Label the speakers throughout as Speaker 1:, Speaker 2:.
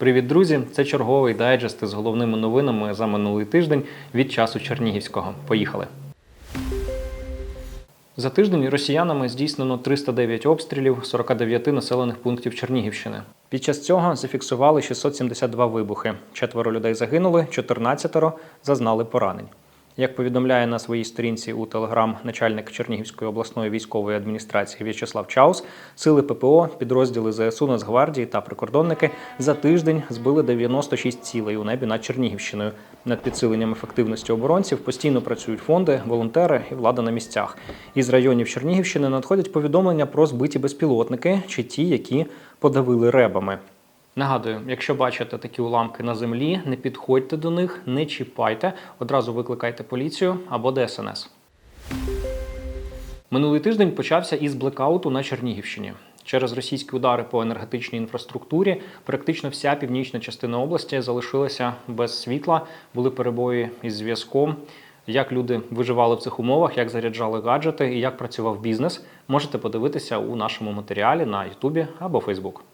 Speaker 1: Привіт, друзі! Це черговий дайджест із головними новинами за минулий тиждень від часу Чернігівського. Поїхали. За тиждень росіянами здійснено 309 обстрілів 49 населених пунктів Чернігівщини. Під час цього зафіксували 672 вибухи. Четверо людей загинули, 14 зазнали поранень. Як повідомляє на своїй сторінці у Телеграм начальник Чернігівської обласної військової адміністрації В'ячеслав Чаус, сили ППО, підрозділи ЗСУ Нацгвардії та прикордонники за тиждень збили 96 цілей у небі над Чернігівщиною. Над підсиленням ефективності оборонців постійно працюють фонди, волонтери і влада на місцях. Із районів Чернігівщини надходять повідомлення про збиті безпілотники чи ті, які подавили ребами. Нагадую, якщо бачите такі уламки на землі, не підходьте до них, не чіпайте, одразу викликайте поліцію або ДСНС. Минулий тиждень почався із блекауту на Чернігівщині. Через російські удари по енергетичній інфраструктурі практично вся північна частина області залишилася без світла, були перебої із зв'язком. Як люди виживали в цих умовах, як заряджали гаджети і як працював бізнес, можете подивитися у нашому матеріалі на Ютубі або Фейсбук.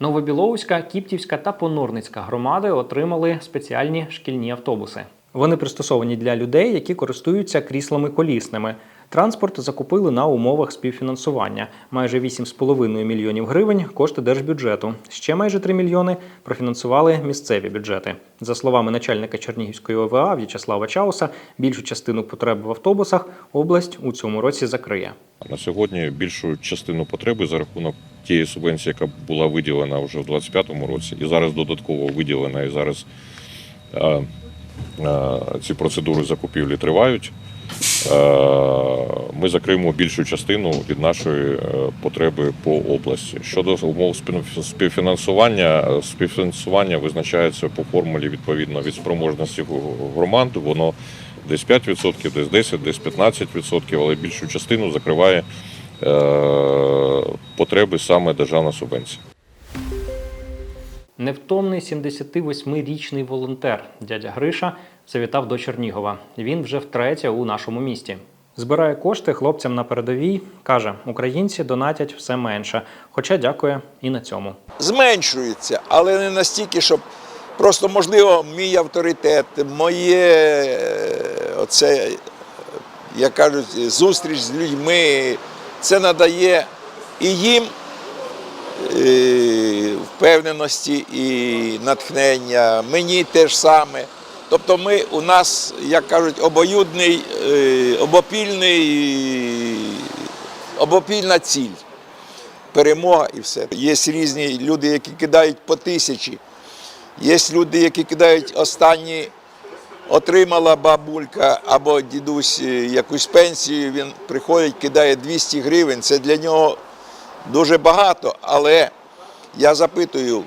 Speaker 1: Новобілоуська, Кіптівська та Понорницька громади отримали спеціальні шкільні автобуси. Вони пристосовані для людей, які користуються кріслами колісними. Транспорт закупили на умовах співфінансування. Майже 8,5 мільйонів гривень кошти держбюджету. Ще майже 3 мільйони профінансували місцеві бюджети. За словами начальника Чернігівської ОВА В'ячеслава Чауса, більшу частину потреб в автобусах область у цьому році закриє.
Speaker 2: На сьогодні більшу частину потреби за рахунок тієї субвенції, яка була виділена вже в 2025 році, і зараз додатково виділена, і зараз е, е, ці процедури закупівлі тривають. Е, Ми закриємо більшу частину від нашої е, потреби по області. Щодо умов спів- співфінансування, співфінансування визначається по формулі відповідно від спроможності громад. Воно десь 5%, десь 10%, десь 15%, але більшу частину закриває е, потреби саме державна субвенція.
Speaker 1: Невтомний 78-річний волонтер дядя Гриша завітав до Чернігова. Він вже втретє у нашому місті. Збирає кошти хлопцям на передовій. каже, українці донатять все менше, хоча дякує і на цьому.
Speaker 3: зменшується, але не настільки, щоб просто можливо мій авторитет, моє е, оце, як кажуть, зустріч з людьми, це надає і їм е, впевненості і натхнення, мені теж саме. Тобто ми у нас, як кажуть, обоюдний, е, обопільний, обопільна ціль перемога і все. Є різні люди, які кидають по тисячі. Є люди, які кидають останні, отримала бабулька або дідусь е, якусь пенсію, він приходить, кидає 200 гривень. Це для нього дуже багато. Але я запитую,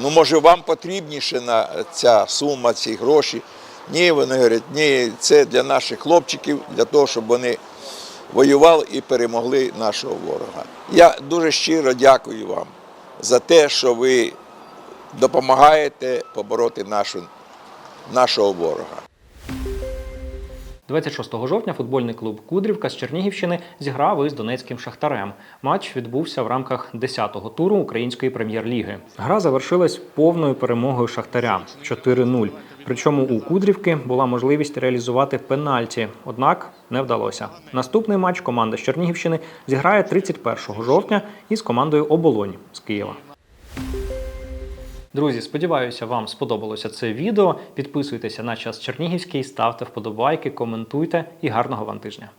Speaker 3: ну може вам потрібніше на ця сума, ці гроші? Ні, вони говорять, ні, це для наших хлопчиків, для того, щоб вони воювали і перемогли нашого ворога. Я дуже щиро дякую вам за те, що ви допомагаєте побороти нашу, нашого ворога.
Speaker 1: 26 жовтня футбольний клуб Кудрівка з Чернігівщини зіграв із донецьким шахтарем. Матч відбувся в рамках 10-го туру української прем'єр-ліги. Гра завершилась повною перемогою шахтаря 4-0. Причому у Кудрівки була можливість реалізувати пенальті, однак не вдалося. Наступний матч команда з Чернігівщини зіграє 31 жовтня із командою Оболонь з Києва. Друзі, сподіваюся, вам сподобалося це відео. Підписуйтеся на час Чернігівський, ставте вподобайки, коментуйте і гарного вам тижня.